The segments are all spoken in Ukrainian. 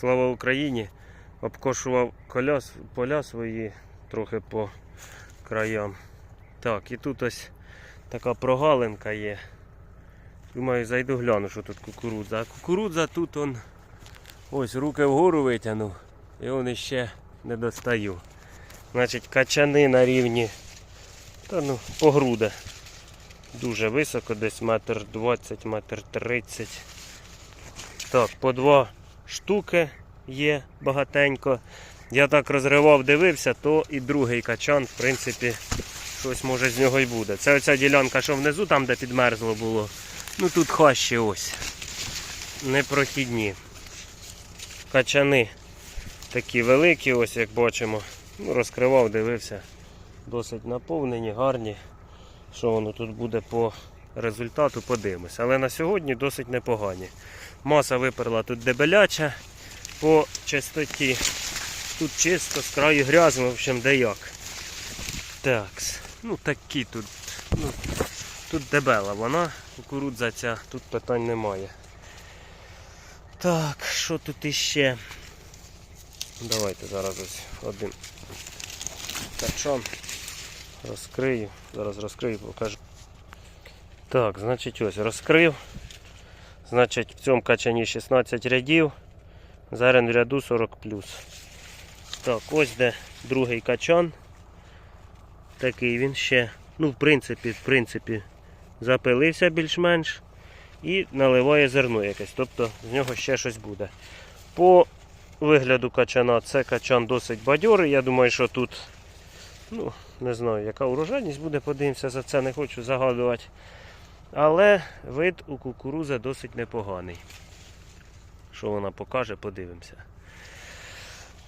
Слава Україні! Обкошував коля, поля свої трохи по краям. Так, і тут ось така прогалинка є. Думаю, зайду гляну, що тут кукурудза. А кукурудза тут он ось руки вгору витягнув і он іще не достаю. Значить, качани на рівні та ну, по груди. Дуже високо, десь метр двадцять, метр тридцять. Так, по два штуки є багатенько. Я так розривав, дивився, то і другий качан, в принципі, щось може з нього й буде. Це оця ділянка, що внизу, там, де підмерзло було. Ну тут хащі ось. Непрохідні. Качани такі великі, ось як бачимо. Ну, розкривав, дивився. Досить наповнені, гарні. Що воно тут буде по результату, подивимось. Але на сьогодні досить непогані. Маса виперла тут дебеляча по чистоті. Тут чисто, з краю грязно, в общем, де як. Так, ну такі тут. Ну, тут дебела вона, кукурудза ця, тут питань немає. Так, що тут іще? Давайте зараз ось один качан розкрию. Зараз розкрию, покажу. Так, значить ось розкрив. Значить в цьому качані 16 рядів. Зараз в ряду 40 Так, ось де другий качан. Такий він ще, ну, в принципі, в принципі, запилився більш-менш і наливає зерно якесь. Тобто з нього ще щось буде. По вигляду качана це качан досить бадьорий. Я думаю, що тут, ну, не знаю, яка урожайність буде, подивимося за це, не хочу загадувати. Але вид у кукурузи досить непоганий. Що вона покаже, подивимося.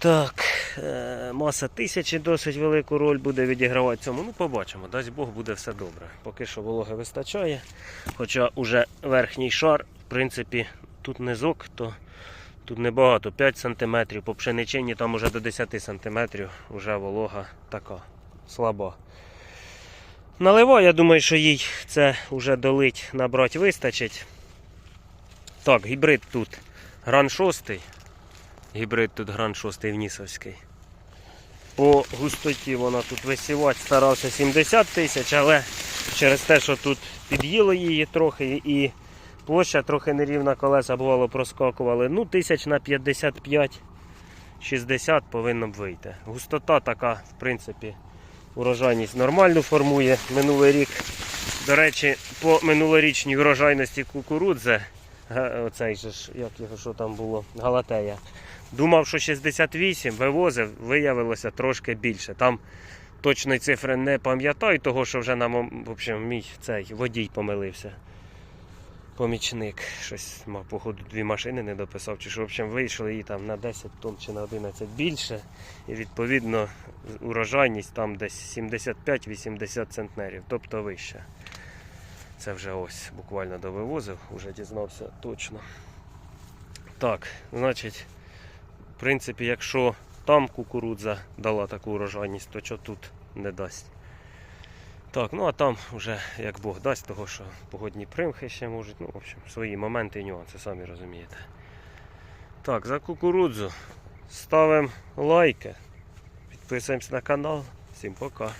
Так, е, маса тисячі досить велику роль буде відігравати цьому. Ну, побачимо, дасть Бог буде все добре. Поки що вологи вистачає. Хоча уже верхній шар, в принципі, тут низок, то тут небагато, 5 см, по пшеничині там уже до 10 см вже волога така слаба. Наливаю, я думаю, що їй це вже долить набрати вистачить. Так, гібрид тут гран 6. Гібрид тут гран 6 внісовський. По густоті вона тут висівати старався 70 тисяч, але через те, що тут під'їло її трохи і площа трохи нерівна колеса бувало проскакували. Ну, тисяч на 55-60 повинно б вийти. Густота така, в принципі, урожайність нормально формує минулий рік. До речі, по минулорічній урожайності кукурудзи, оцей же ж, як його що там було, Галатея. Думав, що 68 вивозив, виявилося трошки більше. Там точної цифри не пам'ятаю, того що вже нам в общем, мій цей водій помилився. Помічник. Щось походу, дві машини не дописав, чи що в общем, вийшли її там на 10 тонн чи на 11 більше. І відповідно урожайність там десь 75-80 центнерів, тобто вище. Це вже ось буквально довивозив, вже дізнався точно. Так, значить, в принципі, якщо там кукурудза дала таку урожайність, то що тут не дасть. Так, ну а там вже як Бог дасть, того що погодні примхи ще можуть, ну, в общем, свої моменти і нюанси, самі розумієте. Так, за кукурудзу ставимо лайки, підписуємося на канал. Всім пока.